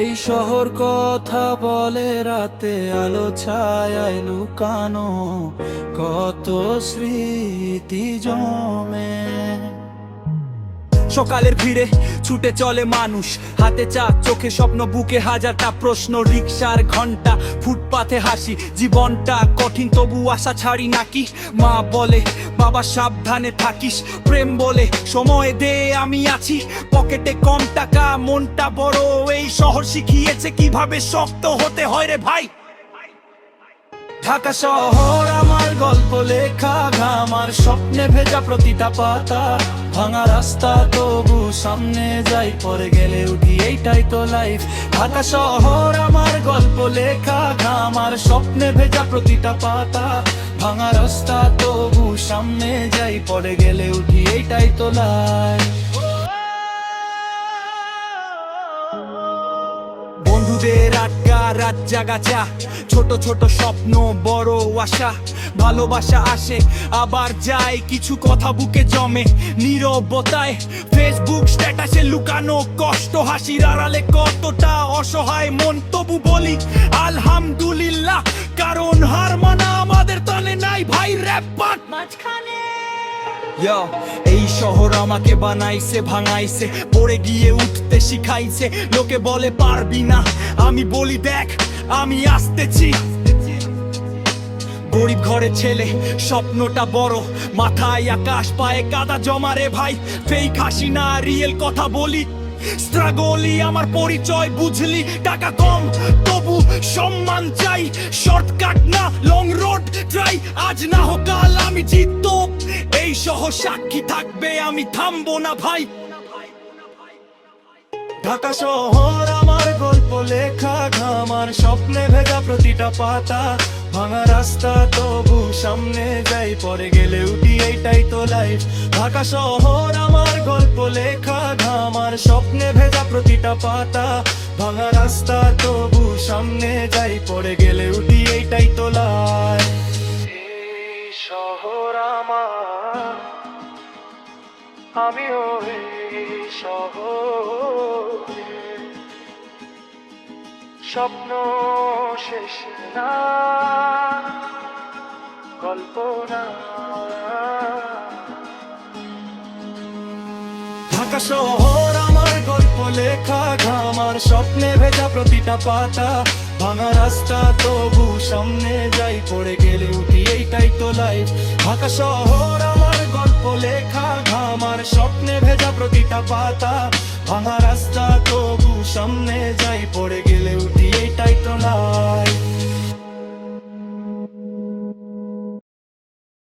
এই শহর কথা বলে রাতে আলো ছায় লুকানো, কত স্মৃতি জমে। সকালের ভিড়ে ছুটে চলে মানুষ, হাতে চা চোখে স্বপ্ন, বুকে হাজারটা প্রশ্ন, রিক্সার ঘণ্টা ফুটপাথে হাসি। জীবনটা কঠিন, তবু আশা ছাড়ি নাকি মা বলে, বাবা, সাবধানে থাকিস। প্রেম বলে, সময় দে, আমি আছি। পকেটে কম টাকা, মনটা বড়। এই শহর শিখিয়েছে কীভাবে শক্ত হতে হয় রে ভাই। ঢাকা শহর, আমার গল্প, লেখা আমার স্বপ্নে ভেজা প্রতিটা পাতা। ভাঙা রাস্তা, তবু সামনে যাই, পরে গেলে উঠি, এইটাই তো লাইফ ঢাকা শহর, আমার গল্প, লেখা আমার স্বপ্নে ভেজা প্রতিটা পাতা। ভাঙা রাস্তা, তবু সামনে যাই, পরে গেলে উঠি, এইটাই তো লাইফ বন্ধুদের আটকা রাত জাগা ছোট ছোট স্বপ্ন বড় আশা। ভালোবাসা আসে আবার যায়। কিছু কথা বুকে জমে নীরবতায়। ফেসবুক স্ট্যাটাসে লুকানো কষ্ট হাসির আড়ালে কতটা অসহায় মন? তবু বলি আলহামদুলিল্লাহ কারণ হার মানা আমাদের তানে নাই ভাই র্যাপ Yo, এই শহর আমাকে বানাইছে, ভাঙাইছে, পড়ে গিয়ে উঠতে শিখাইছে। লোকে বলে, পারবি না। আমি বলি, দেখ, আমি আসতেছি। গরিব ঘরে ছেলে, স্বপ্নটা বড়। মাথায় আকাশ, পায়ে কাদা জমা রে ভাই। ফেক হাসি না রিয়েল কথা বলি। স্ট্রাগলই আমার পরিচয়, বুঝলি? টাকা কম, তবু সম্মান চাই। শর্টকাট না লং রোড ট্রাই আজ না হোক, কাল আমি জিতব। এই সহ সাক্ষী থাকবে, আমি থামবো না ভাই। ঢাকা শহর আমার গল্প, লেখা আমার স্বপ্নে ভেজা প্রতিটা পাতা। ভাঙা রাস্তা তবু সামনে যাই, পরে গেলে উঠি, এইটাই তো লাইফ ঢাকা শহর আমার গল্প, লেখা আমার স্বপ্নে ভেজা প্রতিটা পাতা। ভাঙা রাস্তা তবু সামনে যাই, পরে গেলে উঠি শহরে। স্বপ্ন শেষ না, কল্পনা। ঢাকা শহর আমার গল্প, লেখা আমার স্বপ্নে ভেজা প্রতিটা পাতা। ভাঙা রাস্তা তবু সামনে যাই, পড়ে গেলে উঠি, এইটাই তো লাইফ ঢাকা শহর আমার গল্প, লেখা পাতা ভাঙা রাস্তা তবু সামনে যাই পড়ে গেলে